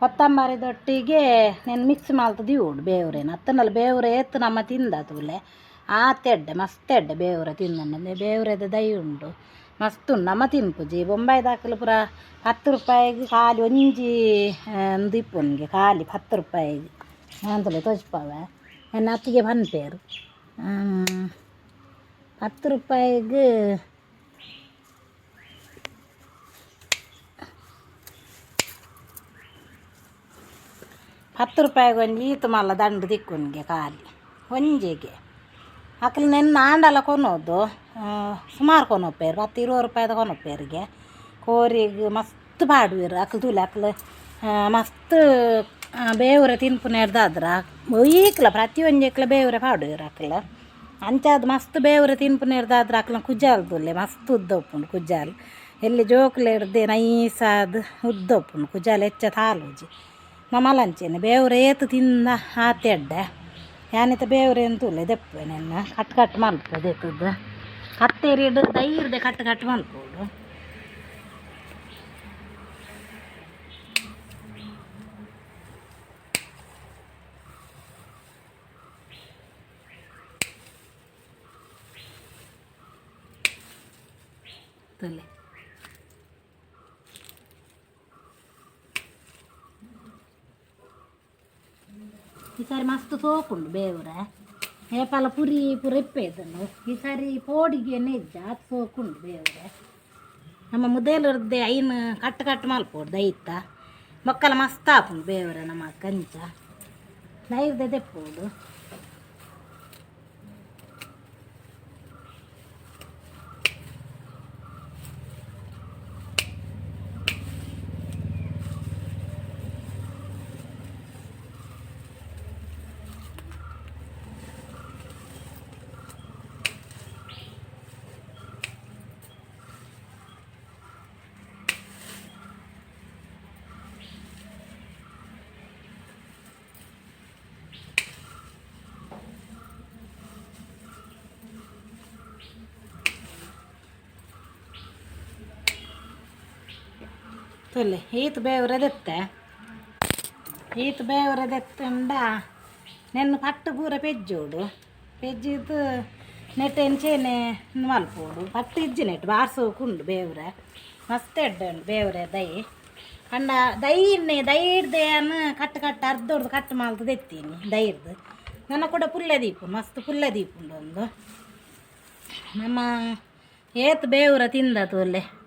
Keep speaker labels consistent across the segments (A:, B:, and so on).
A: ಕೊತ್ತಂಬರಿದೊಟ್ಟಿಗೆ ನೆನ್ ಮಿಕ್ಸ್ ಮಾಡ್ತದೆ ಉಂಡು ಬೇವ್ರೇನು ಅತ್ತನಲ್ಲಿ ಬೇವ್ರೆ ಎತ್ತು ನಮ್ಮ ತಿಂದ ತೂಲೆ ಆ ತೆಡ್ಡೆ, ಮಸ್ತ್ ಎಡ್ಡೆ ಬೇವ್ರೆ ತಿಂದಂಡೆ ಬೇವ್ರೆದ ದೈ ಉಂಡು. ಮಸ್ತ್ ಉಂಡು. ನಮ್ಮ ತಿನ್ಪುಜಿ ಬೊಂಬೈ ದಾಖಲು ಪೂರ ಹತ್ತು ರೂಪಾಯಿಗೆ ಖಾಲಿ ಒಂಜಿ ಒಂದು ಇಪ್ಪುನ್ಗೆ ಖಾಲಿ ಹತ್ತು ರೂಪಾಯಿಗೆ. ಅಂತಲೇ ತೋಚ್ಪವೆ ನನ್ನ ಅತ್ತಿಗೆ ಬಂದ್ಪೇರು ಹತ್ತು ರೂಪಾಯಿಗೆ ಹತ್ತು ರೂಪಾಯಿಗೆ ಒಂಜಿ ತುಮಲ್ಲ ದಂಡು ದಿಕ್ಕುನ್ಗೆ ಖಾಲಿ, ಒಂಜಿಗೆ. ಅಕ್ಲು ನೆನ್ನ ಆಂಡಲ ಕೊನೋದು ಸುಮಾರು ಕೊನೊಪ್ಪೇರು, ಹತ್ತು ಇರುವ ರೂಪಾಯಿದ ಕೊನೊಪ್ಪೇರಿಗೆ. ಕೋರಿಗೆ ಮಸ್ತ್ ಪಾಡುವೆರು ಅಕ್ಲು ತೂಲೆ ಅಕ್ಲ ಮಸ್ತ್ ಬೇವ್ರೆ ತಿನ್ಪುನೇರ್ದಾದ್ರ ಈಕ್ಲ ಪ್ರತಿ ಒಂಜೆಕ್ಲ ಬೇವ್ರೆ ಪಾಡುವಿರು ಅಕ್ಲ ಅಂಚಾದ ಮಸ್ತ್ ಬೇವ್ರೆ ತಿನ್ಪುನೇರ್ದಾದ್ರ ಅಕ್ಲ ಕುಜಾಲ್ ತುಲ್ಲೆ ಮಸ್ತ್ ಉದ್ದ ಉಪ್ಪುಂಡು ಕುಜಾಲ್. ಎಲ್ಲಿ ಜೋಕ್ಲೆ ಹಿಡ್ದೆ ನೈಸಾದ್ ಉದ್ದ ಉಪ್ಪುಂಡು ಕುಜಾಲ್ ಹೆಚ್ಚ ತಾಲೂಜಿ. ನಮ್ಮಲಂಚೇನೆ ಬೇವ್ರೆ ಏತು ತಿಂದ ಆತೆಡ್ಡೆ ಯಾನಿತ ಬೇವ್ರೆ ಅಂತೂಲೆ ದೆಪ್ಪೆ ನೆನ್ನ ಕಟ್ ಕಟ್ ಮಲ್ಪದೆ ಎತ್ತದ್ದು ಕತ್ತೇರಿ ಹಿಡ್ದು ದೈರ್ದೆ ಕಟ್ ಕಟ್ ಮಲ್ಪೋಡು ತಲೆ ಸಾರಿ ಮಸ್ತ್ ಸೋಪುಂಡು ಬೇವ್ರೆ. ಏಪಲ ಪುರಿ ಪುರಿಪ್ಪೆ ಇದನ್ನು. ಈ ಸಾರಿ ಪೋಡಿಗೆ ನೆಜ್ಜ ಅದು ಸೋಕುಂಡು ಬೇವ್ರೆ. ನಮ್ಮ ಮುದೇಲರ್ದೆ ಐನ್ ಕಟ್ ಕಟ್ ಮಲ್ಪೋಡು ದೈತ ಮಕ್ಕಳ ಮಸ್ತ್ ಆಪುಂಡು ಬೇವ್ರೆ ನಮ್ಮ ಕಂಚ. ದೈರ್ದೆ ದೆಪ್ಪೋಡು ತೊಲೆ ಈತ ಬೇವ್ರದೆತ್ತೆ. ಈತ ಬೇವ್ರದೆತ್ತಂಡ. ನೆನ್ನ ಪಟ್ಟು ಪೂರ ಪೆಜ್ಜೋಡು. ಪೆಜ್ಜಿದ್ದು ನೆಟ್ಟೆಂಚೇನೆ ಮಲ್ಪೋಡು. ಪಟ್ಟು ಇಜ್ಜಿ ನೆಟ್ ಬಾರ್ಸೋಕುಂಡು ಬೇವ್ರೆ. ಮಸ್ತ್ ಎಡ್ಡೆ ಬೇವ್ರೆ ದೈ. ಕಂಡ ದೈರ್ನೆ, ದೈರ್ದೆ ಅನ್ನು ಕಟ್ಟು ಕಟ್ಟು ಅರ್ಧೊಡ್ದು ಕಟ್ಟು ಮಾಲ್ತದ ಎತ್ತೀನಿ ದೈರ್ದು. ನನ್ನ ಕೂಡ ಪುಲ್ಲ ದೀಪು, ಮಸ್ತ್ ಪುಲ್ಲ ದೀಪ ಉಂಡು ಒಂದು. ನಮ್ಮ ಏತ್ ಬೇವ್ರ ತಿಂದ ತೋಲೆ.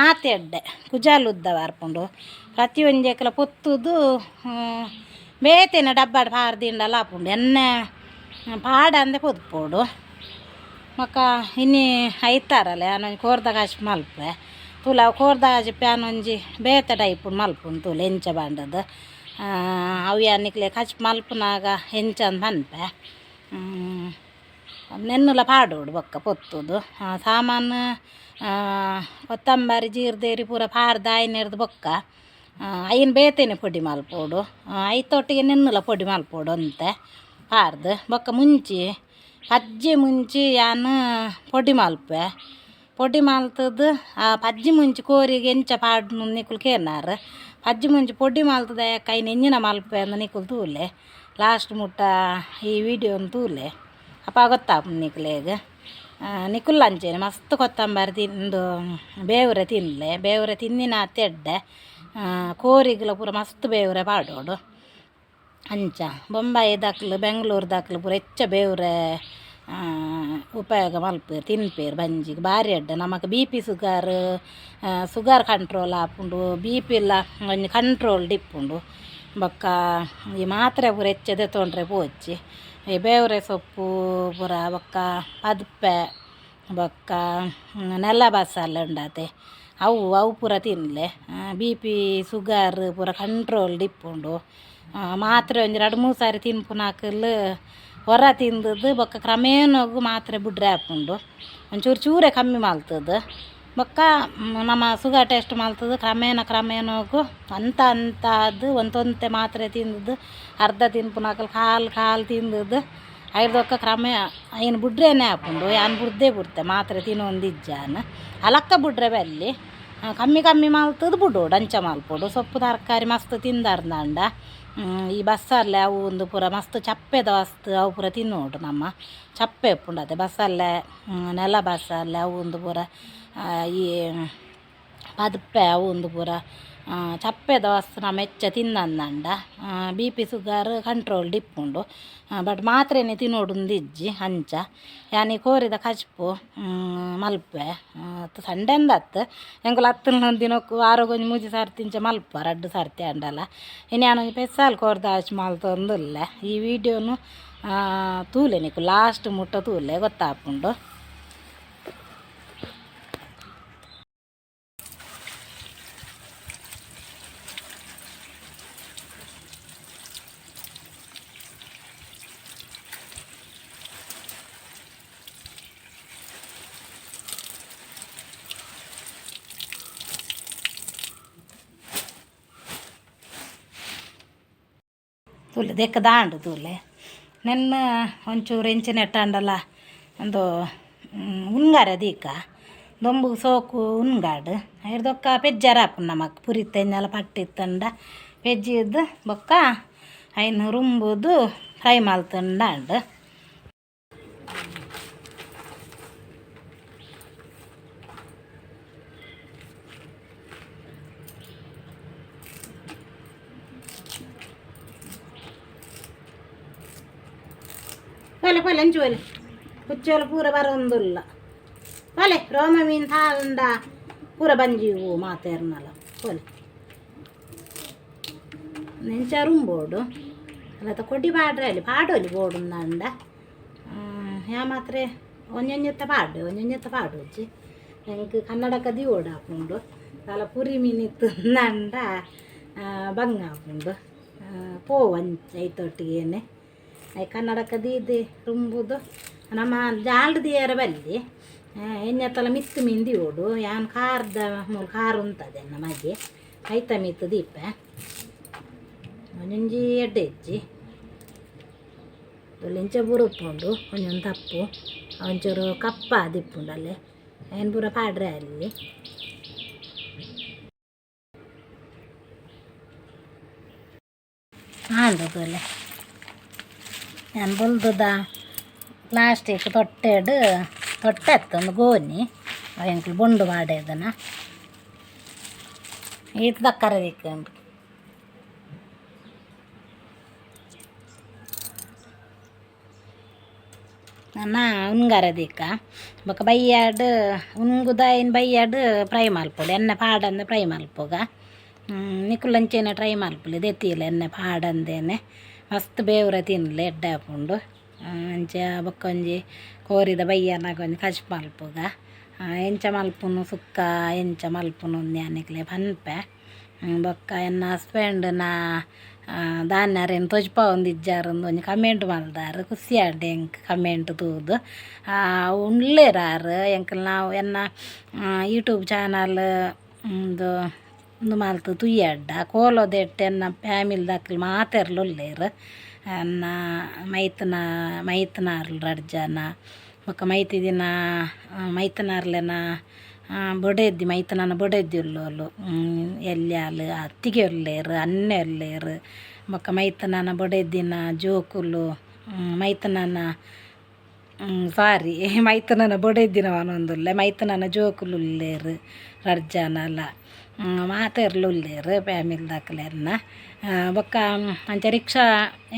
A: ಆತೆಡ್ಡೆ ಕುಜಾಲುದ್ದ ಬಾರ್ಪುಂಡು ಪ್ರತಿಯೊಂದು ಒಂಜೆಕಲ ಪೊತ್ತುದು ಬೇತೆನ ಡಬ್ಬಾಡ್ ಪಾರ್ದಿಂಡಲ ಲಾಪುಂಡು. ಎಣ್ಣೆ ಪಾಡ ಅಂದೆ ಪೊದ್ಪೋಡು. ಮಕ್ಕ ಇನ್ನಿ ಐತಾರಲ್ಲ ಯಾನೊಂಜಿ ಕೋರ್ದ ಕಾಶಿ ಮಲ್ಪೆ. ತುಲ ಕೋರ್ದ ಕಾಶಿ ಪ್ಯಾನೊಂಜಿ ಬೇತೆ ಟೈಪು ಮಲ್ಪುಂಡು ತುಲ, ಎಂಚ ಬಾಂಡದು. ಅವು ಯಾನಿಕ್ಲೆ ಕಚ್ ಮಲ್ಪುನಾಗ ಅಂತ ಅನ್ಪೆ ನೆನ್ನುಲ ಪಾಡೋಡು ಬೊಕ್ಕ ಪೊತ್ತುದು. ಸಾಮಾನು ಕೊತ್ತಂಬರಿ, ಜೀರ್ದೇರಿ ಪೂರ ಪಾರ್ದ ಐನೆರ್ದು ಬೊಕ್ಕ. ಐನ್ ಬೇತೇನೆ ಪೊಡಿ ಮಲ್ಪೋಡು. ಐತೊಟ್ಟಿಗೆ ನೆನ್ನುಲ ಪೊಡಿ ಮಲ್ಪೋಡು ಅಂತೆ. ಪಾರ್ದು. ಬೊಕ್ಕ ಮುಂಚಿ, ಪಜ್ಜಿ ಮುಂಚಿ ಯಾನು ಪೊಡಿ ಮಲ್ಪೆ. ಪೊಡಿ ಮಲ್ತದ್ದು ಆ, ಪಜ್ಜಿ ಮುಂಚಿ ಕೋರಿಗೆ ಎಂಚ ಪಾಡ್ ನಿಕ್ಕುಲು ಕೇನಾರು ಪಜ್ಜಿ ಮುಂಚಿ ಪೊಡಿ ಮಲ್ತದ ಕೈ ನೆಂಜಿನ ಮಲ್ಪೆ ಅಂದ ನಿಕ್ಕುಲು ತೂಲೆ. ಲಾಸ್ಟ್ ಮುಟ್ಟ ಈ ವಿಡಿಯೋನ ತೂಲೆ. ಅಪ್ಪ ಗೊತ್ತಾಪ ನಿಕ್ಲೆಗ್. ನಿಕುಲ್ ಅಂಚೇನೆ ಮಸ್ತ್ ಕೊತ್ತಂಬರಿ ತಿಂದು ಬೇವ್ರೆ ತಿನ್ಲೆ. ಬೇವ್ರೆ ತಿನ್ನಿನ ತೆಡ್ಡೆ ಕೋರಿಗ್ಲ ಪೂರ ಮಸ್ತ್ ಬೇವ್ರೆ ಪಾಡೋಡು. ಅಂಚ, ಬೊಂಬಾಯಿ ದಾಕ್ಲು, ಬೆಂಗಳೂರು ದಾಕ್ಲು ಪೂರ ಹೆಚ್ಚ ಬೇವ್ರೆ ಉಪಯೋಗ ಮಲ್ಪೇರು, ತಿನ್ಪೇರು ಬಂಜಿಗೆ. ಬಾರಿ ಅಡ್ಡ. ನಮಕ್ B P sugar sugar control ಆಪುಂಡು ಬಿ ಪಿ ಇಲ್ಲ, ಒಂಜಿ ಕಂಟ್ರೋಲ್ ಡಿಪ್ಪುಂಡು ಬೊಕ್ಕ ಈ ಮಾತ್ರೆ ಪೂರ ಹೆಚ್ಚದೆ ತೊಂಡ್ರೆ ಪೋಚಿ ಬೇವ್ರೆ ಸೊಪ್ಪು ಪೂರ ಬೊಕ್ಕ ಪದ್ಪೆ ಬೊಕ್ಕ ನೆಲ್ಲ ಬಸಳೆ ಉಂಡಾತೆ. ಅವು ಅವು ಪೂರ ತಿನ್ಲೆ. ಬಿ ಪಿ ಸುಗರ್ ಪೂರ ಕಂಟ್ರೋಲ್ ಡಿಪ್ಪುಂಡು ಮಾತ್ರೆ ಒಂಜಿ ಎರಡು ಮೂರು ಸಾರಿ ತಿನ್ಪುನಾಕಲ್ಲು ಹೊರ ತಿಂದದ್ದು ಬೊಕ್ಕ ಕ್ರಮೇಣೋಗು ಮಾತ್ರೆ ಬುಡ್ರೆ ಆಪುಂಡು. ಒಂಚೂರು ಚೂರೆ ಕಮ್ಮಿ ಮಲ್ತದ. ಬೊಕ್ಕ ನಮ್ಮ ಸುಗ ಟೆಸ್ಟ್ ಮಾಡ್ತದ ಕ್ರಮೇಣ ಹೋಗು. ಅಂತ ಅಂತಾದು ಒಂತೊಂತೆ ಮಾತ್ರೆ ತಿಂದದ್ದು. ಅರ್ಧ ತಿನ್ಪುನಾಕಲ್ ಕಾಲು ಕಾಲು ತಿಂದದ್ದು. ಐರ್ದೊಕ್ಕ ಕ್ರಮೇ ಐನ್ ಬುಡ್ರೇನೆ ಹಾಕೊಂಡು ಯಾನ್ ಬುಡ್ದೆ ಬಿಡ್ತೆ, ಮಾತ್ರೆ ತಿನ್ನೊಂದಿಜ್ಜಾನ ಅಲಕ್ಕ ಬುಡ್ರೆ ಬಲ್ಲಿ ಕಮ್ಮಿ ಕಮ್ಮಿ ಮಾಲ್ತದ್ದು ಬಿಡೋಡು, ಅಂಚ ಮಾಲ್ಪಡು. ಸೊಪ್ಪು, ತರಕಾರಿ ಮಸ್ತ್ ತಿಂದಾರ್ದಂಡ ಈ ಬಸ್ಸಲ್ಲೇ ಅವು ಒಂದು ಪೂರ ಮಸ್ತ್ ಚಪ್ಪೆದ ವಸ್ತು ಅವು ಪೂರ ತಿನ್ನೋಡು ನಮ್ಮ ಚಪ್ಪೆ ಉಪ್ಪುಂಡದೆ ಬಸ್ಸಲ್ಲೇ ಹ್ಮ್, ನೆಲ ಬಸ್ಸಲ್ಲೇ ಅವು ಒಂದು ಪೂರ ಆ, ಈ ಪದುಪ್ಪೆ ಅವು ಒಂದು ಪೂರ ವಸ್ತು ನಮ್ಮ ಹೆಚ್ಚ ತಿನ್ನಂದಂಡ ಬಿ ಪಿ ಸುಗರ್ ಕಂಟ್ರೋಲ್ ಡಿಪ್ಪುಂಡು ಬಟ್ ಮಾತ್ರೆನೆ ತಿನ್ನೋಡುಂದು ಇಜ್ಜಿ ಅಂಚ ಯಾನಿ ಕೋರಿದ ಕಚ್ಪು ಮಲ್ಪೆ ಸಂಡೆ ಅಂದತ್ತು ಎಂಕುಲು ಹತ್ತು ದಿನಕ್ಕೂ ಆರೋಗ್ಯ ಮೂಜಿ ಸರ್ತಿ ತಿಂಚ ಮಲ್ಪ ರಡ್ಡು ಸರ್ತಿ ಅಂಡಲ್ಲ ಇನ್ನು ನಾನು ಪೆಸ್ಸಾಲ್ ಕೋರ್ದ ಹಚ್ಚಿ ಮಲ್ತೊಂದಿಲ್ಲ ಈ ವಿಡಿಯೋನು ತೂಲೆ ನಿಕ್ಕು ಲಾಸ್ಟ್ ಮುಟ್ಟ ತೂಲೆ ಗೊತ್ತಾಪುಂಡು ತೂಲೆ ದೆಕ್ಕ ದಾಂಡು ತೂಲೆ. ನೆನ್ನ ಒಂಚೂರು ಇಂಚಿನ ಎಟ್ಟಾಂಡಲ್ಲ ಒಂದು ಉನ್ಗಾರ ದೀಕ. ದೊಂಬು ಸೋಕು ಉನ್ಗಾಡು. ಹಿಡ್ದೊಕ್ಕ ಪೆಜ್ಜಾರ ಹಾಪು ನಮಕ್. ಪಟ್ಟಿ ತಂಡ. ಪೆಜ್ಜಿದ್ದು ಬೊಕ್ಕ ಐನು ರುಂಬುದು ಫ್ರೈ ಮಲ್ತಂಡಾಂಡು ಪೊಲೆ ಪೊಲೆ ಅಂಚು ಪೊಲೆ ಕುಚ್ಚೋಲು ಪೂರ ಬರೊಂದುಲ್ಲ ಪೊಲೆ ರೋಮ ಮೀನ್ ತಾಂಡ ಪೂರ ಬಂಜಿವು ಮಾತೇರ್ನಲ್ಲ ಪೊಲೆ ನೆಂಚಾರುಂಬೋಡು ಅಲ್ಲ ಕೊಡ್ಡಿ ಪಾಡ್ರೆ ಅಲ್ಲಿ ಪಾಡೋಲಿ ಬೋಡು ನಂಡ ಯಾ ಮಾತ್ರೆ ಒಂಜೊಂಜೆತ್ತ ಪಾಡು ಒಂಜೊಂಜೆತ್ತ ಪಾಡೋಜಿ ಎಂಕ್ ಕನ್ನಡಕ ದಿವೋಡು ಹಾಕೊಂಡು ಅಲ್ಲ ಪುರಿ ಮೀನಿತ್ತು ನಂಡ ಬಂಗ ಹಾಕೊಂಡು ಪೋವಂಚ ಐತೊಟ್ಟಿಗೇನೆ ಐ ಕನ್ನಡಕ ದೀದಿ ತುಂಬುದು ನಮ್ಮ ಜಾಲ್ಡ್ ದಿಯರ ಬಲ್ಲಿ ಎಣ್ಣೆತ್ತಲ ಮಿತ್ತು ಮಿಂದಿ ಓಡು, ಯಾನ್ ಖಾರದ ಮೂಲ ಖಾರ ಉಂತದೆ ನಮಗೆ ಐತ ಮಿತ್ತು ದೀಪ. ಒಂಜೊಂಜಿ ಎಡ್ಡೆ ಇಜ್ಜಿ. ಬುರು ಉಪ್ಪುಂಡು, ಒಂಜೊಂದು ತಪ್ಪು. ಒಂಚೂರು ಕಪ್ಪ ದಿಪ್ಪುಂಡು ಅಲ್ಲೇ. ಏನು ಪೂರ ಪಾಡ್ರೆ ಅಲ್ಲಿ. ಹಾಂ ಅಲ್ಲೇ ನಾನು ಬಲ್ದದ ಪ್ಲಾಸ್ಟಿಕ್ ತೊಟ್ಟೆಡು ತೊಟ್ಟೆ ಒಂದು ಗೋನಿ ಎಂಕ್ಲು ಬೊಂಡು ಮಾಡೇದನ ಈತ ದಕ್ಕರ ದಿಕ್ಕಂಡು ನನ್ನ ಉನ್ಗಾರ ದಿಕ್ಕ ಬೊಕ ಬೈಯಾಡ್ ಉಂಗುದಾಯಿನ ಬೈಯಾಡು ಫ್ರೈ ಮಲ್ಪೊಡು ಎಣ್ಣೆ ಪಾಡಂದೆ ಫ್ರೈ ಮಲ್ಪೋಗ ನಿಕುಲಂಚೇನೆ ಟ್ರೈ ಮಲ್ಪುಲೆ ದೆತ್ತಿಲ್ಲ ಎಣ್ಣೆ ಪಾಡಂದೇನೆ ಮಸ್ತ್ ಬೇವ್ರ ತಿನ್ಲೆ ಎಡ್ಡೆ ಹಾಪುಂಡು ಅಂಚ ಬೊಕ್ಕೊಂಜಿ ಕೋರಿದ ಬಯ್ಯನಾಗ ಒಂಜಿ ಕಚ್ ಮಲ್ಪುಗ. ಎಂಚ ಮಲ್ಪುನು ಸುಕ್ಕ, ಎಂಚ ಮಲ್ಪುನು ನ್ಯಾನಿಕ್ಲೆ ಪನ್ಪೆ. ಬೊಕ್ಕ ಎನ್ನ ನಾ ದಾನ್ಯಾರೇನು ತೊಜ್ಪ ಒಂದು ಇಜ್ಜಾರೊಂದು ಕಮೆಂಟ್ ಮಲ್ದಾರು ಖುಷಿ ಆಂಡೆ ಎಂಕ್ ಕಮೆಂಟ್ ತೂದು. ಉಣ್ಲೇರಾರು, ಎಂಕಲ್ ನಾವು ಎನ್ನ ಯೂಟ್ಯೂಬ್ ಚಾನಲ್ ಒಂದು ಮಾಲ್ತು ತುಯ್ಯಡ್ಡ ಕೋಲೋದೆಟ್ಟು ಎನ್ನ ಫ್ಯಾಮಿಲಿ ದಕ್ಕಲ್ ಮಾತೆರ್ಲುಲ್ಲೇರು ಅನ್ನ ಮೈತನ, ಮೈತನಾರ್ಲು ರಡ್ಜನ ಬೊಕ್ಕ ಮೈತಿ ದಿನ ಮೈತನಾರ್ಲೆನ ಬೊಡೆದ್ದಿ, ಮೈತನನ ಬೊಡೆದ್ದಿ ಉಲ್ಲೋಲು ಎಲ್ಯಾಲು ಅತ್ತಿಗೆ ಅನ್ನೆ ಒಲ್ಲೇರು ಬೊಕ್ಕ ಮೈತನನ ಬೊಡೆದ್ದಿನ ಜೋಕುಲು ಮೈತನನ ಸಾರಿ, ಮೈತನನ ಬೊಡೆದ್ದಿನವನೊಂದುಲ್ಲೆ ಮೈತನನ ಜೋಕುಲುಲ್ಲೇರು ರಡ್ಜನಲ ಮಾತೆರ್ಲುಲ್ಲೇರು ಫ್ಯಾಮಿಲಿ ದಾಖಲೆಯನ್ನ. ಬೊಕ್ಕ ಅಂಚೆ ರಿಕ್ಷಾ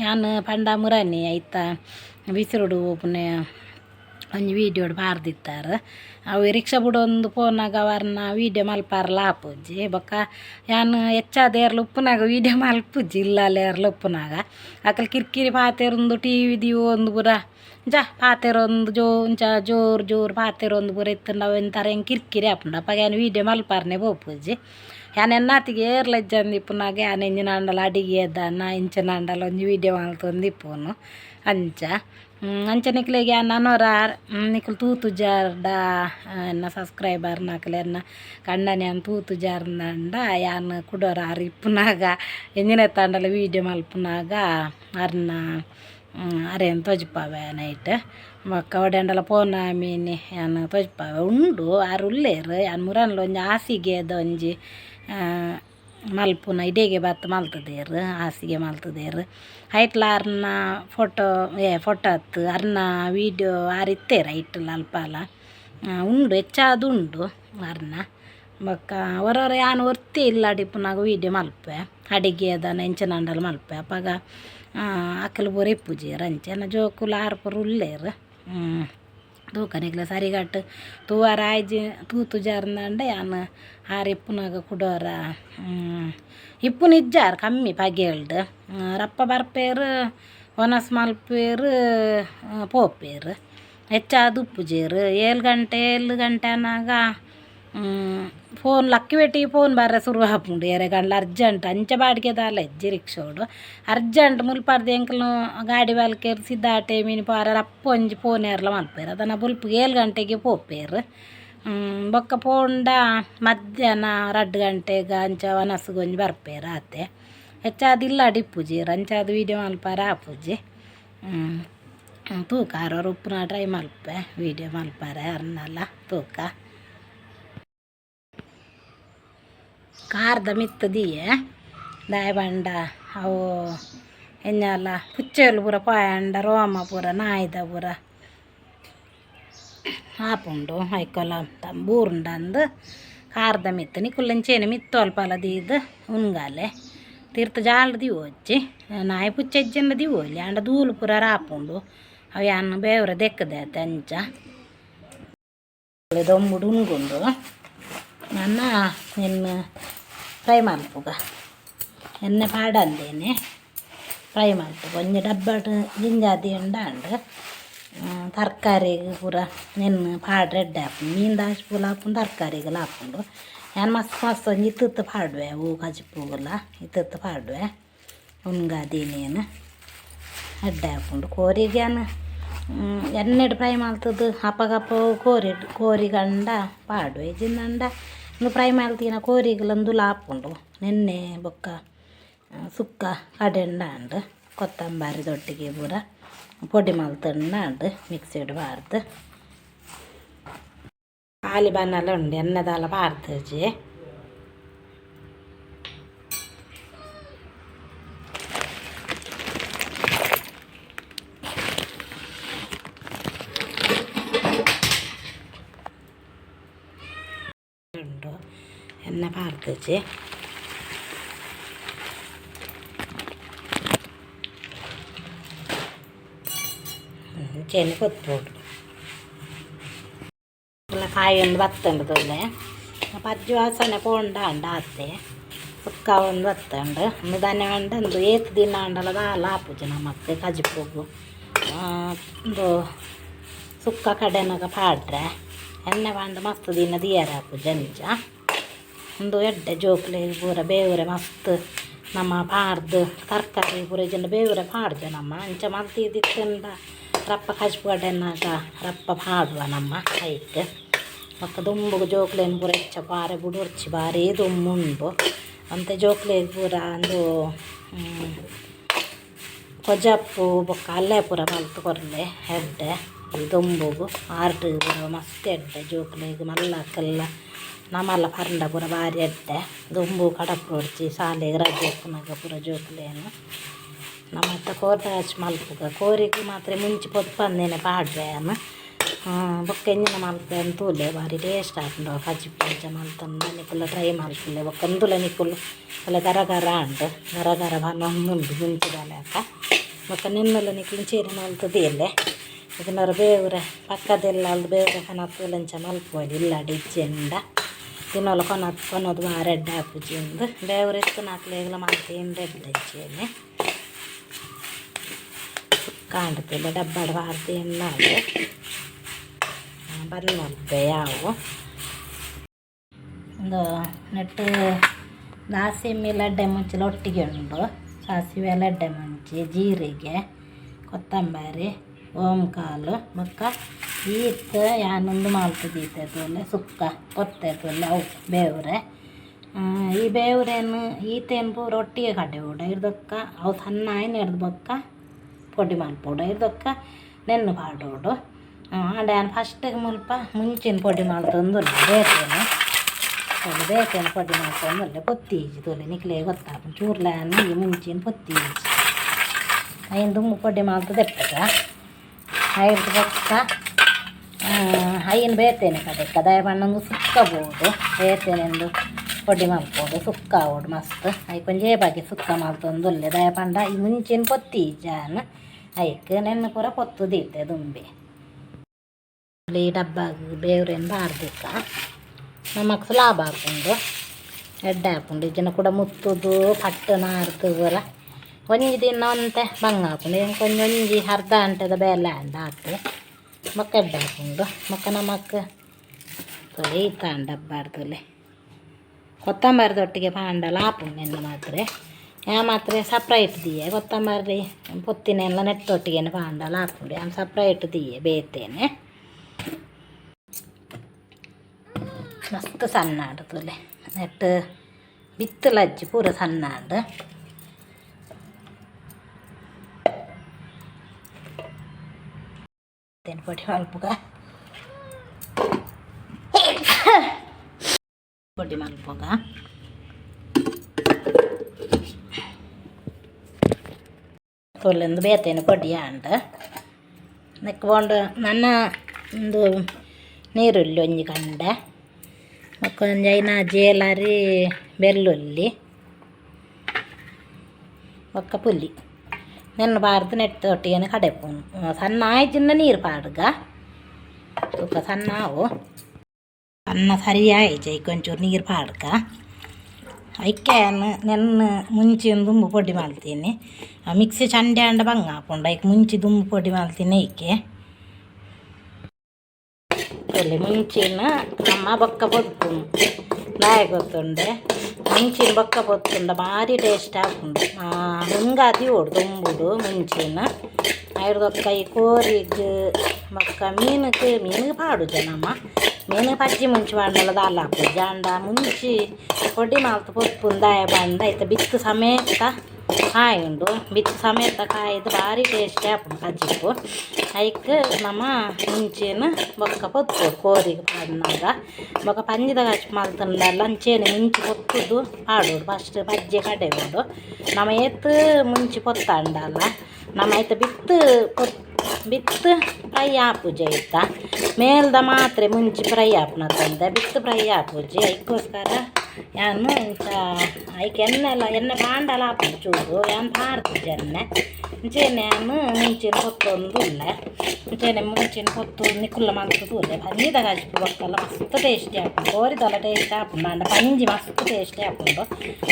A: ಯಾನ್ ಪಂಡ ಮುರಾನಿ ಐತ ಬಿಸಿರುಡು ಪುನೆ ಒಂಜಿ ವೀಡಿಯೋಡು ಪಾರ್ದಿತ್ತಾರೆ ಅವು ರಿಕ್ಷಾ ಬಿಡೊಂದು ಫೋನಾಗ ಅವರ್ನ ವೀಡಿಯೋ ಮಲ್ಪಾರ್ಲ ಆಪುಜ್ಜಿ ಬೊಕ್ಕ ಯಾನ್ ಹೆಚ್ಚಾದೇರ್ಲ ಉಪ್ಪುನಾಗ ವೀಡಿಯೋ ಮಲ್ಪುಜ್ಜಿ ಇಲ್ಲಲೇರ್ಲ ಉಪ್ಪುನಾಗ. ಅಕಲ್ ಕಿರಿಕಿರಿ ಪಾತೆರೊಂದು ಟಿ ವಿ ಒಂದು ಪೂರ ಜಾ ಪಾತೆರೊಂದು ಜೋ ಉಂಚ ಜೋರು ಜೋರು ಪಾತೆರೊಂದು ಪೂರ ಇತ್ತಂಡ ಎಂತಾರ ಹೆಂಗೆ ಕಿರಿಕಿರಿ ಆಪುಂಡು ಅಪ್ಪಾಗ ಏನು ವೀಡಿಯೋ ಮಲ್ಪಾರ್ನೆ ಬೋಪುಜ್ಜಿ ಯಾನ್ ಎನ್ನಾತಿಗೆ ಏರ್ಲಜ್ಜಂದು ಇಪ್ಪುನಾಗ, ಯಾನ್ ಎಂಜಿನ ಅಂಡಲ ಅಡಿಗೆ ಇಂಚಿನ ಅಂಡಲ ಒಂಜಿ ವೀಡಿಯೋ ಮಲ್ತೊಂದು ಇಪ್ಪುನು ಅಂಚ. ಹ್ಮ್, ಅಂಚ ನಿಕ್ಲೆಗೆ ನನ್ನೋರ ನಿಕ್ಲು ತೂತು ಜಾರ್ಡ ಎನ್ನ ಸಬ್ಸ್ಕ್ರೈಬರ್ ನಕ್ಲೆ ಎನ್ನ ಕಂಡನೆ ಅನ್ ತೂತು ಜಾರ್ನಂಡ ಯಾನ್ ಕುಡೋರ ಆರು ಇಪ್ಪುನಾಗ ಎಂಜಿನ ತಂಡಲ ವೀಡಿಯೋ ಮಲ್ಪುನಾಗ ಅರ್ನ ಅರೇನು ತೊಜ್ಪಾವೆ ನೈಟ್ ಬೊಕ್ಕ ಒಡೆಂಡಲ ಪೋನ ಮೀನಿ ಯಾನ್ ತೊಜ್ಪಾವೆ ಉಂಡು ಆರು ಉಲ್ಲೇರು ಯಾನ್ ಮುರನ್ಲ ಒಂಜಿ ಹಾಸಿಗೆ ಅದ ಒಂಜಿ ಆ, ಮಲ್ಪುನ, ಇಡೆಗೆ ಬತ್ತು ಮಲ್ತದೇರು ಹಾಸಿಗೆ ಮಲ್ತದೇರು ಐಟ್ಲ ಅರ್ನ ಫೋಟೋ, ಏ, ಫೋಟೋ ಹತ್ತು, ಅರ್ನ ವೀಡಿಯೋ ಆರಿತ್ತೇರು ಐಟ್ಲ ಅಲ್ಪಾಲ ಉಂಡು, ಹೆಚ್ಚಾದು ಉಂಡು ಅರ್ನ. ಬೊಕ್ಕ ಹೊರವರ ಯಾನ್ ಒರ್ತಿ ಇಲ್ಲ ಡಿಪ್ಪುನಾಗ ವೀಡಿಯೋ ಮಲ್ಪೆ ಅಡಿಗೆ ಅದನ ಎಂಚನಂಡಲ ಮಲ್ಪೆ ಅಪ್ಪಾಗ ಅಕ್ಕಲು ಬೋರೆ ಪೂಜೆ ರಂಚೆನ ಜೋಕುಲ ಆರ್ಪರು ಉಳ್ಳೇರು ತೂಕನಿಗ್ಲ ಸರಿಗಟ್ಟು ತೂವಾರ ಆಯ್ಜಿ ತೂತು ತುಜಾರ್ನಂಡ ಯಾನ್ ಆರು ಇಪ್ಪುನಾಗ ಕುಡೋರ ಇಪ್ಪುನ ಇಜ್ಜಾರು ಕಮ್ಮಿ ಪಗೇಳ್ದು ರಪ್ಪ ಬರ್ಪೇರು, ಒನಸ್ ಮಲ್ಪೇರು ಪೋಪೇರು, ಹೆಚ್ಚಾದ ಉಪ್ಪುಜೇರು ಏಳು ಗಂಟೆ ಏಳು ಗಂಟೆ ಅನ್ನಾಗ ಫೋನ್ ಲಕ್ಕಿ ಬೆಟ್ಟಿ ಫೋನ್ ಬರ ಶುರು ಹಾಪುಂಡು ಎರೆ ಗಂಡ್ಲ ಅರ್ಜೆಂಟ್ ಅಂಚೆ ಬಾಡಿಗೆ ದಾಲ ಹೆಜ್ಜೆ ರಿಕ್ಷೋಡು ಅರ್ಜೆಂಟ್ ಮುಲ್ಪಾರ್ದು ಎಂಕಲ್ನು ಗಾಡಿ ಬಾಲ್ಕೇರು ಸಿದ್ದಾಟೆ ಮೀನು ಪಾರ ರಪ್ಪ ಒಂಜಿ ಫೋನ್ ಏರ್ಲ ಮಲ್ಪೇರು ಅದನ್ನು ಬುಲ್ಪ ಏಳು ಗಂಟೆಗೆ ಪೋಪೇರು ಬೊಕ್ಕ ಪೋಂಡ ಮಧ್ಯಾಹ್ನ ರಡ್ಡು ಗಂಟೆಗೆ ಅಂಚ ಒನಸ್ಗೊಂಜಿ ಬರ್ಪೇರು ಆತೆ ಹೆಚ್ಚಾದಿಲ್ಲ ಡಿಪ್ಪುಜಿ ಅಂಚಾದ ವೀಡಿಯೋ ಮಲ್ಪಾರ ಆಪುಜಿ ತೂಕ ಆರೋರು ಉಪ್ಪುನ ಟ್ರೈ ಮಲ್ಪೆ ವೀಡಿಯೋ ಮಲ್ಪಾರೆ ಅರ್ನಲ್ಲ ತೂಕ ಖಾರದ ಮಿತ್ತದಿಯೆ? ದಾಯಬಂಡ ಅವು ಎಲ್ಲ ಪುಚ್ಚೆಲ್ ಪೂರ ಪಾಯಂಡ ರೋಮ ಪೂರ ನಾಯ್ದ ಪೂರ ಆಪುಂಡು, ಐಕೊಲ ತಂಬೂರುಂಡಂದು ಅಂದು ಖಾರದ ಮಿತ್ತು ನಿಕುಲ್ಲಂಚೇನೆ ಮಿತ್ತು ಅಲ್ಪ ಅಲ್ಲದೀದು ಉನ್ಗಾಲೆ. ತೀರ್ಥ ಜಾಲ ದಿವು ಹಚ್ಚಿ ನಾಯಿ ಪುಚ್ಚಜ್ಜನ ದಿವು ಇಲ್ಲಿ ಅಂಡ ಧೂಲು ಪೂರ ರಾಪುಂಡು. ಅವು ಯಾನು ಬೇವ್ರ ದೆಕ್ಕದೆ ಅಂಚ ದೊಂಬುಡು ಉಂಗುಂಡು ನನ್ನ ಇನ್ನು ಫ್ರೈ ಮಲ್ಪುಗ ಎಣ್ಣೆ ಪಾಡಂದೇನೆ ಫ್ರೈ ಮಲ್ಪುಗ ಒಂಜಿ ಡಬ್ಬಟ್ ಗಿಂಜಾದಿ ಉಂಡ ಅಂಡ್ ತರಕಾರಿಗೆ ಪೂರ ನೆನ್ನು ಪಾಡ್ ರೆಡ್ ಹಾಪು ಮೀನು ದಾಸಿ ಪೂಲ ಹಾಪುಂಡು ತರಕಾರಿಗೆಲ್ಲ ಹಾಪುಂಡು ನಾನು ಮಸ್ತ್ ಮಸ್ತ್ ಒಂಜಿ ಇತ್ತಿತ್ತು ಪಾಡ್ವೆ ಹೂ ಕಜಿಪುಗಲ ಇತ್ತಿತ್ತು ಪಾಡ್ವೆ ಉನ್ಗಾದೀನೇನು ಅಡ್ಡೆ ಹಾಪುಂಡು ಕೋರಿಗೆ ನಾನು ಎಣ್ಣೆಡ್ ಫ್ರೈ ಮಲ್ತದ್ದು ಅಪ್ಪಗಪ್ಪ ಕೋರಿ ಕೋರಿ ಗಂಡ ಪಾಡ್ವೆ ಇಜಿಂದಂಡ ಇನ್ನು ಫ್ರೈ ಮಲ್ತಿನ ಕೋರಿಗಲೊಂದು ಲಾಪುಂಡು ನೆನ್ನೆ ಬೊಕ್ಕ ಸುಕ್ಕ ಕಡೆಂಡ ಅಂಡು ಕೊತ್ತಂಬರಿ ದೊಟ್ಟಿಗೆ ಪೂರ ಪೊಡಿ ಮಲ್ತಂಡ ಅಂಡು ಮಿಕ್ಸಿಡ್ ಬಾರ್ದು ಆಲಿ ಬನ್ನಲ ಉಂಡು ಎಣ್ಣೆದಾಲ ಬಾರ್ದಜಿ ಉಂಡು ಎಣ್ಣೆ ಬಾರ್ದಜಿ ಚೆನ್ನ ಕೊತ್ಬೋದು ಎಲ್ಲ ಕಾಯಿ ಒಂದು ಬತ್ತಂಡು ತೊಲೆ ಪಜ್ಜು ವಾಸನೆ ಪೋಂಡ ಅಂಡ ಆತೆ ಸುಕ್ಕ ಒಂದು ಬತ್ತಂಡು. ಒಂದು ದನೆ ಅಂಡ ಒಂದು ಏತ್ ದಿನ ಅಂಡಲ ದಾಲ ಆಪುಜಿ ನಮ್ಮಕ್ಕೆ ಕಜಿಪೋಗು ಒಂದು ಸುಕ್ಕ ಕಡೆನಾಗ ಪಾಡ್ರೆ. ಎಣ್ಣೆ ಬಾಂಡ ಮಸ್ತ್ ದಿನ ದಿಯರ ಆಪುಜಿ ಅಂಚ ಒಂದು ಎಡ್ಡೆ ಜೋಕ್ಲೆ ಪೂರ ಬೇವ್ರೆ ಮಸ್ತ್ ನಮ್ಮ ಪಾಡ್ದು ತರಕಾರಿ ಪೂರ ಜನ ಬೇವ್ರೆ ಪಾಡ್ದೆ ನಮ್ಮ ಅಂಚ ಮಲ್ತಿದ್ದಿತ್ತಂಡ ರಪ್ಪ ಕಜ್ಪುಗಡ್ಡೆನಾಗ ರಪ್ಪ ಪಾಡುವ ನಮ್ಮ ಕೈಕ್ ಮಕ್ಕ ದುಂಬುಗು ಜೋಕ್ಲೆನ್ ಪೂರ ಹೆಚ್ಚ ಪಾರೆ ಬುಡುರ್ಚಿ ಬಾರಿ ದುಮ್ಮುಂಡು ಅಂತೆ ಜೋಕ್ಲೆ ಪೂರ ಒಂದು ಕೊಜಪ್ಪು ಬೊಕ್ಕ ಅಲ್ಲೇ ಪೂರ ಮಲ್ತು ಕೊರ್ಲೆ ಎಡ್ಡೆ ದೊಂಬುಗು ಆರ್ಟ್ ಪೂರ ಮಸ್ತ್ ಎಡ್ಡೆ ಜೋಕ್ಲೆಗ್ ಮಲ್ಲಕ್ಕೆಲ್ಲ ನಮ್ಮಲ್ಲ ಪರಂಡ ಪೂರ ಬಾರಿ ಎಡ್ಡೆ ದೊಂಬು ಕಡಪು ಹೊಡ್ಚಿ ಶಾಲೆಗೆ ರಜೆ ಪುನಗ ಪೂರ ಜೋಕ್ಲೇನು ನಮ್ಮ ಹತ್ರ ಕೋರ್ದ ಹಚ್ಚಿ ಮಲ್ಪುಗ ಕೋರಿಗೆ ಮಾತ್ರ ಮುಂಚೆ ಪೊತ್ಪಂದೇನೆ ಪಾಡ್ರೆ ಅನ್ನ ಬೊಕ್ಕ ಎಂಜಿನ ಮಲ್ಪೆ ಅಂತೂಲೆ ಬಾರಿ ಟೇಸ್ಟ್ ಆಪುಂಡು ಕಜ್ಜಿ ಪಂಚ ಮಲ್ತಂದ ನಿಕುಲ್ಲ ಟ್ರೈ ಮಲ್ಪುಲೆ ಬೊಕ್ಕ ಅಂದುಲ ನಿಕುಲು ಅಲ್ಲ ಗರ ಗರ ಅಂಡು ಗರ ಗರ ಬನ್ನೊಂದುಂಡು ಮುಂಚಿದಲೆ ಅಕ್ಕ ಬೊಕ್ಕ ನಿನ್ನೆಲ್ಲ ನಿಕುಲು ಚೇರಿ ಮಲ್ತದಿಯಲ್ಲೇ ಇದನ್ನವ್ರು ಬೇವ್ರೆ ಪಕ್ಕದೆಲ್ಲ ಅಲ್ಲಿ ಬೇವ್ರೆ ಕನತ್ತುಲಂಚ ಮಲ್ಪೋಲಿ ಇಲ್ಲ ಡಿಜ್ಜೆಂಡ ತಿನ್ನೋಲ್ಲ ಕೊನ ಕೊನೋದು ಬಾ ರೆಡ್ ಹಾಪುಜಿ ಒಂದು ಬೇವ್ರೆ ಎತ್ತು ನಾಲ್ಕು ಮಾಡ್ತೀನಿ ರೆಡ್ ಹಚ್ಚಿಯಲ್ಲಿ ಕಾಣ್ತಿಲ್ಲ ಡಬ್ಬಡ ಬಾರ್ದು ಎಣ್ಣಾಡು ಬಂದು ಯಾವು ಒಂದು ನೆಟ್ಟು ದಾಸಿಮೆ ಲಡ್ಡೆ ಮುಂಚಿಲ ಒಟ್ಟಿಗೆ ಉಂಡು ಸಾಸಿವೆ ಲಡ್ಡೆ ಮುಂಚಿ ಜೀರಿಗೆ ಕೊತ್ತಂಬರಿ ಓಂಕಾಲು ಬೊಕ್ಕ ಈತ್ ಯಾನೊಂದು ಮಾಲ್ತದೀತೆ ತೋಲೆ ಸುಕ್ಕ ಕೊತ್ತೆ ತೋಲೆ ಅವು ಬೇವ್ರೆ ಆ, ಈ ಬೇವ್ರೇನು ಈತೇನು ಪೂರ ಒಟ್ಟಿಗೆ ಕಡೆ ಉಡ ಇರ್ದಕ್ಕ ಅವು ಸಣ್ಣ ಆಯ್ನು ಹಿಡ್ದು ಬೊಕ್ಕ ಪೊಡಿ ಮಲ್ಪೋಡು ಇದಕ್ಕ ನೆನ್ನು ಪಾಡೋಡು ಆಂಡ ಫಸ್ಟ್ ಮುಲ್ಪ ಮುಂಚಿನ ಪೊಡಿ ಮಲ್ತೊಂದುಲ್ಲೆ ಬೇತೇನೆ ತೊಲೆ ಬೇತೇನೆ ಪೊಡಿ ಮಲ್ತೊಂದುಲ್ಲೆ ಪೊತ್ತೀಜಿ ತೊಲೆ ನಿಕ್ಲೆ ಗೊತ್ತಾಪ ಚೂರ್ಲಾನ್ ಈ ಮುಂಚಿನ ಪೊತ್ತೀಜಿ ಐದು ದುಮ್ಮು ಪೊಡಿ ಮಲ್ತು ತೆಪ್ಪಗ ಐದು ಪಕ್ಕ ಐನ್ ಬೇತೇನೆ ಕಡೆ ಕದಾಯ ಬಣ್ಣಂದು ಸುಕ್ಕಬೋದು ಬೇತೇನೆಂದು ಪೊಡಿ ಮಲ್ಪೋಡು ಸುಕ್ಕ ಆವೋಡು ಮಸ್ತ್ ಐ ಕೊಂಚೇ ಬಾಗಿ ಸುಕ್ಕ ಮಲ್ತೊಂದುಲ್ಲೆ ದಯ ಪಂಡ ಈ ಮುಂಚಿನ ಪೊತ್ತಿ ಜಾನ್ ಐಕ್ ನೆನ್ನ ಪೂರ ಪೊತ್ತು ದೀತೆ ದುಂಬಿ ಈ ಡಬ್ಬಾಗ ಬೇವ್ರೇನು ಬಾರ್ದಿಕ್ಕ ನಮಕ್ ಲಾಭ ಹಾಕೊಂಡು ಎಡ್ಡೆ ಹಾಕೊಂಡು ಜನ ಕೂಡ ಮುತ್ತುದು ಪಟ್ಟು ನಾರ್ದು ಪೂರ ಒಂಜಿ ದಿನ ಅಂತೆ ಬಂಗ ಹಾಕೊಂಡು ಏನು ಕೊಂಚ ಒಂಜಿ ಅರ್ಧ ಗಂಟೆದ ಬೇಲೆ ಅಂಡ ಹಾಕಿ ಮಕ್ಕ ಎಡ್ಡೆ ಹಾಕೊಂಡು ಮಕ್ಕ ನಮಕ್ ತೊಲೆ ಈತ ಡಬ್ಬಾರ್ದಲ್ಲಿ ಕೊತ್ತಂಬರಿದೊಟ್ಟಿಗೆ ಪಾಂಡಲ ಹಾಪುಂಡು ಎನ್ನ ಮಾತ್ರ ಯಾ ಮಾತ್ರ ಸಪ್ರೇಟ್ ದಿಯೆ ಕೊತ್ತಂಬರಿ ಪೊತ್ತಿನೆಲ್ಲ ನೆಟ್ಟೊಟ್ಟಿಗೆ ಪಾಂಡಲ ಹಾಪುಂಡು ಯಾನ್ ಸಪ್ರೇಟ್ ದಿಯೆ ಬೇತೇನೆ ಮಸ್ತ್ ಸಣ್ಣ ಆಡ್ತಲೆ ನೆಟ್ಟು ಬಿತ್ತಲಜ್ಜಿ ಪೂರ ಸಣ್ಣ ಆಡು దాన్ని పొట్టి మలుపుగా పొట్టి మలుపుగా തൊള്ളുന്നത് ബേത്തേന് പൊടിയാണ്ട് നിൽക്കുകൊണ്ട് നന്ന എന്ത് നീരുല്ലൊഞ്ഞ് കണ്ട ഒക്കൊഞ്ചൈന ജേലരി വെല്ലുള്ളി ഒക്കെ പുല്ലി ನೆನ್ನ ಬಾರ್ದು ನೆಟ್ಟು ಒಟ್ಟಿಗೆ ಕಡೆಪುನು ಸಣ್ಣ ಆಯ್ತಿನ ನೀರು ಪಾಡ್ಗ ತೂಕ ಸಣ್ಣ ಅವು ಸಣ್ಣ ಸರಿ ಆಯ್ತು ಕೊಂಚೂರು ನೀರು ಪಾಡ್ಗ ಐಕ್ಕೆ ನೆನ್ನ ಮುಂಚೆ ದುಂಬು ಪೊಡಿ ಮಾಡ್ತೀನಿ ಆ ಮಿಕ್ಸಿ ಚಂಡೆ ಅಂಡ ಬಂಗ ಹಾಕೊಂಡು ಐಕ್ ಮುಂಚೆ ದುಂಬು ಪೊಡಿ ಮಾಡ್ತೀನಿ ಐಕೆ ಒಳ್ಳೆ ಮುಂಚಿನ ಅಮ್ಮ ಬೊಕ್ಕ ಬೊತ್ತುಂಡು ನಾಯ ಗೊತ್ತುಂಡೆ ಮುಂಚಿನ ಬೊಕ್ಕ ಬೊತ್ತುಂಡ ಭಾರಿ ಟೇಸ್ಟ್ ಹಾಕುಂಡು ಹಿಂಗಾದಿ ಓಡು ತುಂಬುಡು ಮುಂಚಿನ ಐಡ್ದೊಕ್ಕ ಈ ಕೋರಿಗೆ ಬೊಕ್ಕ ಮೀನುಗೆ ಮೀನಿಗೆ ಪಾಡು ಜನಮ್ಮ ಮೀನು ಪಜ್ಜಿ ಮುಂಚಿ ಮಾಡಲ್ಲ ದಾಲ್ ಹಾಕುದು ಜಾಂಡ ಮುಂಚಿ ಪೊಡಿ ಮಾಲ್ತ ಪೊಪ್ಪುಂದು ದಾಯ ಬಂದ ಐತ ಬಿತ್ತು ಸಮೇತ ಕಾಯಿ ಉಂಡು ಬಿತ್ತು ಸಮೇತ ಕಾಯ್ದು ಭಾರಿ ಟೇಸ್ಟ್ ಆಪುಂಡು ಕಜ್ಜಿಪ್ಪು ಐಕ್ ನಮ್ಮ ಮುಂಚೆನ ಬೊಕ್ಕ ಪೊತ್ತು ಕೋರಿಗೆ ಬಂದಾಗ ಬೊಕ್ಕ ಪಂಜದ ಕಚ್ ಮಲ್ತಂಡಲ್ಲ ಅಂಚೆನೆ ಮುಂಚೆ ಪೊತ್ತುದು ಪಾಡೋಡು ಫಸ್ಟ್ ಪಜ್ಜೆ ಕಡೆ ಉಂಡು ನಮ್ಮ ಏತ್ ಮುಂಚೆ ಪೊತ್ತಂಡಲ್ಲ ನಮ್ಮ ಐತ ಬಿತ್ತು ಪೊತ್ ಬಿತ್ತು ಫ್ರೈ ಆಪುಜಿ ಐತ ಮೇಲ್ದ ಮಾತ್ರೆ ಮುಂಚೆ ಫ್ರೈ ಆಪುನ ತಂದೆ ಬಿತ್ತು ಫ್ರೈ ಆಪುಜಿ ಅದಕ್ಕೋಸ್ಕರ ಯಾನು ಇಂಥ ಐಕೆ ಎಣ್ಣೆ ಎಲ್ಲ ಎಣ್ಣೆ ಪಾಂಡಲ ಆಪುಂಡು ಚೂರು ಯಾನ್ ಪಾಡ್ತಿದ್ದೆ ಎಣ್ಣೆ ಮುಂಚೆನೆ ನಾನು ಮುಂಚಿನ ಹೊತ್ತೊಂದು ಇಲ್ಲ ಮುಂಚೆನೆ ಮುಂಚಿನ ಹೊತ್ತು ನಿಕ್ಕುಲ್ಲ ಮಲ್ತದು ಇಲ್ಲ ಪಂಜಿದ ಕಾಜು ಒಕ್ಕಲ್ಲ ಮಸ್ತ್ ಟೇಸ್ಟಿ ಆಪುಂಡು ಕೋರಿದಲ್ಲ ಟೇಸ್ಟ್ ಆಪುಂಡು ಅಂಡ ಪಂಜಿ ಮಸ್ತ್ ಟೇಸ್ಟಿ ಆಪುಂಡು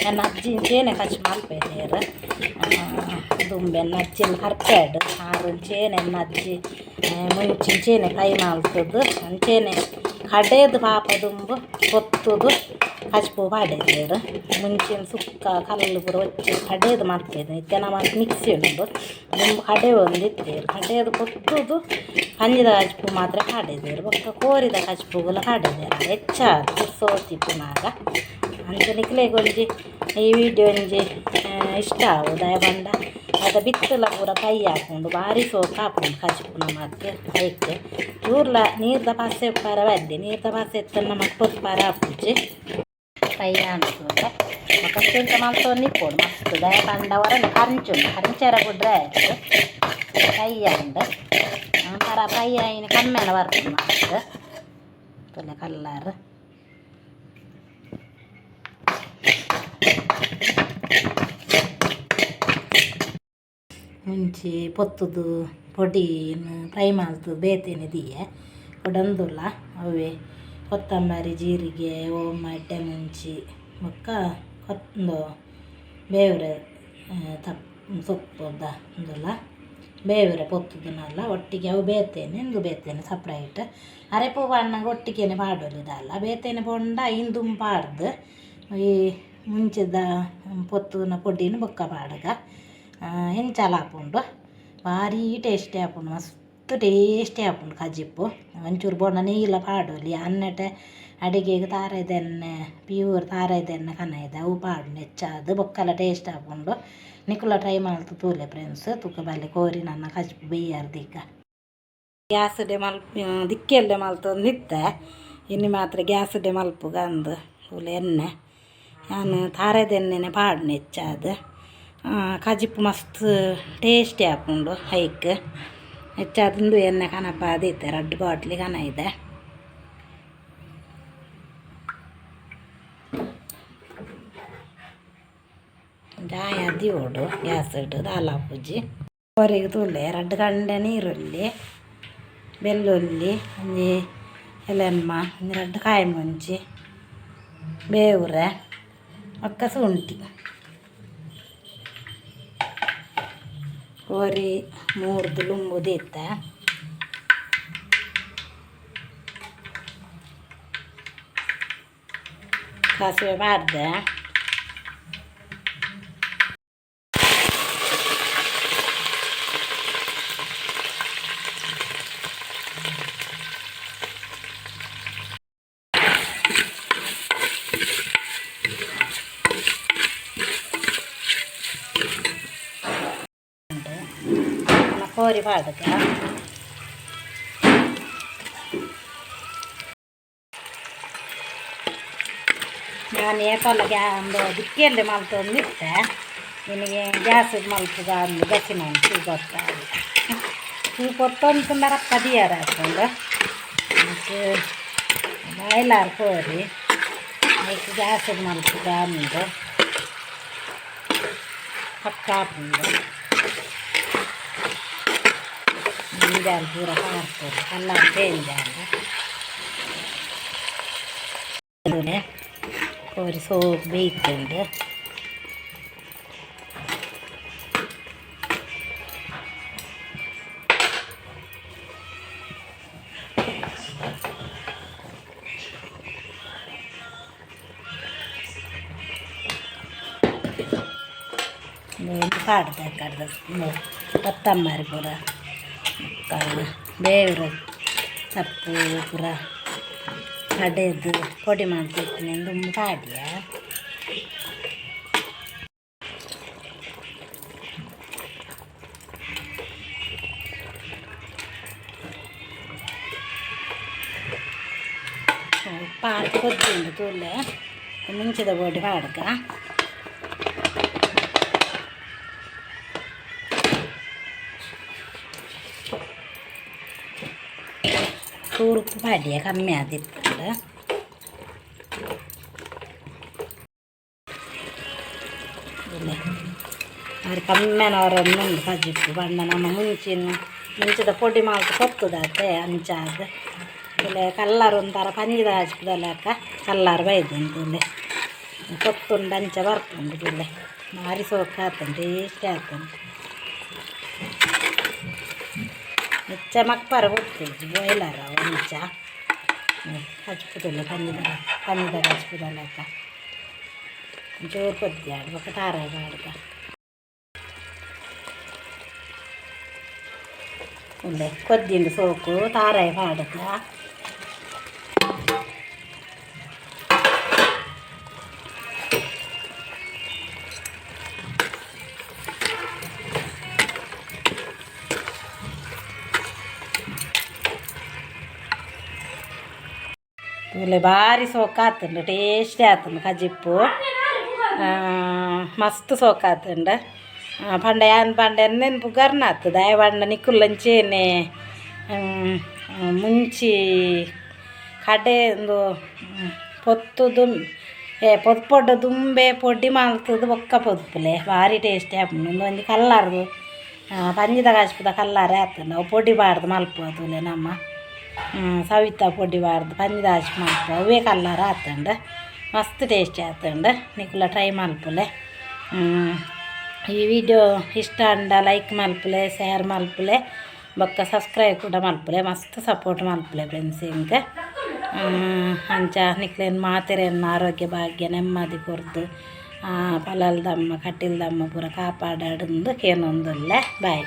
A: ನನ್ನ ಅಜ್ಜಿ ಇಂಚೇನೆ ಕಚ್ಚಿ ಮಲ್ಪೇದೇರು ದುಂಬೆನ್ನ ಅಜ್ಜಿನ ಹರ್ಪೆಡ್ ಆರು ಅಜ್ಜಿ ಮುಂಚಿಂಚೇನೆ ಕೈ ಮಾಡ್ತದ್ದು ಅಂಚೇನೆ ಕಡೆದು ಪಾಪ ದುಂಬು ಕೊತ್ತುದು ಹಚ್ಪು ಪಾಡೇದೇರು ಮುಂಚಿನ ಸುಕ್ಕ ಕಲ್ಲು ಪೂರ ಒಚ್ಚಿ ಕಡೆದು ಮಾಡ್ತೇನೆ. ಇತ್ತೆ ನಮ್ಮ ಮಿಕ್ಸಿ ಉಂಟು. ದುಂಬು ಕಡೆ ಒಂದು ಇತ್ತೇರು. ಕಡೆದು ಕೊತ್ತುದು, ಪಂಜದ ಹಚ್ಪು ಮಾತ್ರ ಕಾಡಿದೇರು ಬೊಕ್ಕ ಕೋರಿದ ಹಚ್ಪುಗುಲ ಕಾಡಿದೇರು ಹೆಚ್ಚಾದ ಸೋತಿ ಪುನಾಗ ಅಂಚೆ ನಿಕ್ಲೆಗೊಂಜಿ ಈ ವಿಡಿಯೋ ಒಂಜಿ ಇಷ್ಟ ಆವು ದಯ ಬಂಡ ಅದ ಬಿತ್ತಲ ಪೂರ ಕೈ ಹಾಕೊಂಡು ಭಾರಿ ಸೋಪ್ ಹಾಕೊಂಡು ಕಚ್ಪುನ ಮತ್ತೆ ಐಕ್ಕೆ ಚೂರ್ಲ ನೀರ್ದ ಪಾಸೆ ಉಪ್ಪಾರ ಬದ್ದೆ ನೀರ್ದ ಪಾಸೆ ಎತ್ತನ್ನ ಮತ್ತೆ ಪೊತ್ಪಾರ ಹಾಪುಜಿ ಕೈ ಅನ್ಸುತ್ತೆ ಮಕ್ಕಂತ ಮಲ್ತೋ ನಿಪ್ಪೋಡು ಮಸ್ತ್ ದಯ ಬಂಡವರ ಕಂಚುಂಡು ಕಂಚರ ಕುಡ್ರೆ ಆಯ್ತು ಕೈ ಅಂಡ್ ಒಂಥರ ಫ್ರೈ ಆಯಿನ ಕಮ್ಮೆನ ಬರ್ತದೆ ಮಸ್ತ್ ತೊಲೆ ಕಲ್ಲರ್ ಮುಂಚೆ ಪೊತ್ತುದು ಪೊಡಿನು ಫ್ರೈ ಮಾಡ್ತು ಬೇತೇನೆ ದಿಯೆ ಕೊಡಂದುಲ್ಲ, ಅವೇ ಕೊತ್ತಂಬರಿ, ಜೀರಿಗೆ, ಓಮ ಎಡ್ಡೆ ಮುಂಚಿ ಬೊಕ್ಕ ಕೊತ್ತಂದು, ಬೇವ್ರೆ ತಪ್ ಸೊಪ್ಪುದ ಒಂದುಲ್ಲ ಬೇವ್ರೆ ಪೊತ್ತುದನ್ನೆಲ್ಲ, ಒಟ್ಟಿಗೆ ಅವು ಬೇತೇನೆ ಇಂದು ಬೇತೇನೆ ಸಪ್ರೇಟ್ ಅರೆಪು ಬಣ್ಣಗೆ ಒಟ್ಟಿಗೆನೆ ಪಾಡೋಲಿದಲ್ಲ ಬೇತೇನೆ ಬೊಂಡ ಇಂದು ಪಾಡ್ದು. ಈ ಮುಂಚಿದ ಪೊತ್ತುನ ಪೊಡಿನ ಬೊಕ್ಕ ಪಾಡಗ ಹೆಂಚಲ ಹಾಪುಂಡು ಭಾರಿ ಟೇಸ್ಟಿ ಆಪುಂಡು ಮಸ್ತ್ ಟೇಸ್ಟಿ ಆಪುಂಡು ಕಜಿಪ್ಪು ಒಂಚೂರು ಬೋಂಡ ನೀಲ ಪಾಡೋಲಿ ಅನ್ನಟೆ, ಅಡಿಗೆಗೆ ತಾರದೆಣ್ಣೆ ಪ್ಯೂರ್ ತಾರದೆಣ್ಣೆ ಕನೈದೆ ಅವು ಪಾಡು ನೆಚ್ಚಾದು ಬೊಕ್ಕಲ ಟೇಸ್ಟ್ ಆಪುಂಡು ನಿಕುಲ ಟ್ರೈ ಮಾಡ್ತು ತೂಲೆ ಫ್ರೆಂಡ್ಸ್ ತುಕ ಬಲ್ಲೆ ಕೋರಿ ನನ್ನ ಕಚ್ಪು ಬೇಯರ್ದೀಗ ಗ್ಯಾಸ್ ಡೆ ಮಲ್ಪ ದಿಕ್ಕೆಲ್ಲೆ ಮಲ್ತೊಂದು ನಿತ್ತೆ ಇನ್ನು ಮಾತ್ರ ಗ್ಯಾಸ್ ಡೆ ಮಲ್ಪುಗ ಅಂದು ತೂಲೆ ಎಣ್ಣೆ. ನಾನು ತಾರದ ಎಣ್ಣೆನೆ ಪಾಡು ನೆಚ್ಚಾದು ಕಜಿಪ್ಪು ಮಸ್ತ್ ಟೇಸ್ಟಿ ಆಪುಂಡು ಹೈಕ್ ಹೆಚ್ಚಾದಂದು ಎಣ್ಣೆ ಕನಪ ಅದೈತೆ ರೆಡ್ ಬಾಟ್ಲಿ ಕನ ಇದೆ ಜಾಯ ದಿಯೋಡು ಗ್ಯಾಸ್ ಇಟ್ಟು ದಾಲ ಪೂಜಿ ಹೊರಗೆ ತುಳ್ಳೆ ರೆಡ್ ಗಂಟೆ ನೀರುಳ್ಳಿ ಬೆಳ್ಳುಳ್ಳಿ ಒಂಜಿ ಎಲೆಮ್ಮ ಒಂಜಿ ರೆಡ್ ಕಾಯಿ ಮುಂಚಿ ಬೇವ್ರೆ ಒಕ್ಕ ಶುಂಠಿ ಕೋರಿ ಮೂರ್ದು ಲುಂಬು ದೀತ ಸಾಸಿವೆ ಮಾಡಿದೆ ಕೋರಿ ಪಾಡುಗ ನಾನು ಏಪಲ್ಲ ಗ್ಯಾ ಒಂದು ದಿಕ್ಕಿಯಲ್ಲಿ ಮಲ್ತೊಂದಿತ್ತೆ ನಿನಗೆ ಗ್ಯಾಸ್ ಮಲ್ಪುಗ ಅಂದು ಗಸಿ ನಾನು ಸೂಪ್ ಹೊತ್ತಾಗಿ ಸೂಪ್ ಹೊತ್ತೊಂದು ರಪ್ಪ ದಿಯಾರ ಹಾಕೊಂಡು ಮತ್ತು ಬಾಯ್ಲಾರ್ ಕೋರಿ ಅದಕ್ಕೆ ಗ್ಯಾಸ್ ಮಲ್ಪುಗ ಅಂದು ಪಕ್ಕ ಹಾಕೊಂಡು ಹಿಂಗಾರು ಪೂರ ಹಾಕ್ತಾರೆ ಕಲ್ಲರ್ ಚೇಂಜ್ ಆಗ ಕೋರಿ ಸೋಪ್ ಬೇಯ್ಕೊಂಡು ಪಾಡ್ದೆ ಕಡ್ದು ಕೊತ್ತಂಬರಿ ಪೂರ ಬೇವ್ರ ಸೊಪ್ಪು ಪೂರ ಕಡೆದು ಪೊಡಿ ಮಾಡ್ತಿರ್ತೀನಿ ತುಂಬ ಪಾಡ್ಯ ಪಾರ್ಕ್ ಕೊದ್ದಿಂಡು ತೂಲೆ ಮುಂಚಿದ ಬೋಡಿ ಪಾಡ್ಕ ಚೂರು ಪಾಡ್ಯ ಕಮ್ಮಿ ಆದಿರ್ತದೆ ಇಲ್ಲ ಅವ್ರು ಕಮ್ಮಿನವರನ್ನು ಕಜಿಪ್ಪು ಬಣ್ಣ ನಮ್ಮ ಮುಂಚಿನ ಮುಂಚಿದ ಪೊಡಿ ಮಾಲ್ತು ಕೊತ್ತದಾತೆ ಅಂಚಾದ ಇಲ್ಲ ಕಲ್ಲರ್ ಒಂಥರ ಪಂಜಿದ ಹಚ್ಪದಲ್ಲ ಅಕ್ಕ ಕಲ್ಲರ್ ಬೈದಂತುಲ್ಲೆ ಕೊತ್ತುಂಡು ಅಂಚ ಬರ್ಕೊಂಡು ಇಲ್ಲ ಭಾರಿ ಸೋಕ್ ಆತಂಡು ಟೇಸ್ಟಿ ಆತಂಡು ಹೆಚ್ಚ ಮಕ್ಕರ ಗೊತ್ತಿದ್ದು ಬಾಯ್ಲರ ಒಂಚ ಹಚ್ಪುದಿಲ್ಲ ಪಂಜಿದ ಪಂಜಿದಾಗ ಹಚ್ಪುದಲ್ಲ ಅಕ್ಕ ಜೋರು ಕೊದ್ದಿ ಆಡ್ಬೇಕು ತಾರಾಗ ಆಡ್ಕ ಇಲ್ಲೇ ಕೊದ್ದಿಂಡು ಸೋಕು ತಾರಾಯ ಪಾಡಕ ತುಲೆ ಭಾರಿ ಸೋಕ್ ಆತುಂಡು ಟೇಸ್ಟಿ ಆತುಂಡು ಕಜಿಪ್ಪು ಮಸ್ತ್ ಸೋಕಾತಂಡ. ಪಂಡ ಯಾನ್, ಪಂಡ ನೆನ್ಪು ಗರ್ನ ಆತು ಆಯ ಪಂಡ ನಿಕ್ಕುಲ್ಲಂಚೇನೆ ಮುಂಚಿ ಕಡೆ ಒಂದು ಪೊತ್ತು ದುಮ್ ಏ, ಪೊದ್, ಪೊಡ್ಡ ದುಂಬೆ, ಪೊಡ್ಡಿ ಮಾಲ್ತದ ಒಕ್ಕ ಪೊದ್ಪುಲೆ. ಭಾರಿ ಟೇಸ್ಟಿ ಆಪುಂಡು. ಒಂದು ಒಂಜಿ ಕಲ್ಲರ್ದು ಪಂಜಿದ ಕಾಸ್ಪುದ ಕಲ್ಲರೇ ಆತುಂಡು. ಅವು ಪೊಡಿ ಬಾರ್ದು ಮಲ್ಪು ಅದುಲೆ ನಮ್ಮ. ಸವಿತಾ ಪೊಡಿ ಬಾರ್ದು ಪಂಜಿದ ಮಾಡ್ತು. ಅವೇ ಕಲ್ಲರ್ ಆತುಂಡು ಮಸ್ತ್ ಟೇಸ್ಟಿ ಆತುಂಡು ನಿಕುಲ ಟ್ರೈ ಮಲ್ಪುಲೆ ಈ ವಿಡಿಯೋ ಇಷ್ಟ ಅಂಡ ಲೈಕ್ ಮಲ್ಪುಲೆ ಶೇರ್ ಮಲ್ಪುಲೆ ಬೊಕ್ಕ ಸಬ್ಸ್ಕ್ರೈಬ್ ಕೂಡ ಮಲ್ಪುಲೆ ಮಸ್ತ್ ಸಪೋರ್ಟ್ ಮಲ್ಪುಲೆ ಫ್ರೆಂಡ್ಸ್ ಹಿಂಗೆ ಅಂಚ ನಿಕ್ಲೇನು ಮಾತೆರೆಯನ್ನು ಆರೋಗ್ಯ ಭಾಗ್ಯ ನೆಮ್ಮದಿ ಕೊರ್ದು ಪಲಲ್ದಮ್ಮ ಕಟ್ಟಿಲ್ದಮ್ಮ ಪೂರ ಕಾಪಾಡಾಡಿದ್ದು ಕೇನೊಂದುಲ್ಲೆ ಬಾಯ್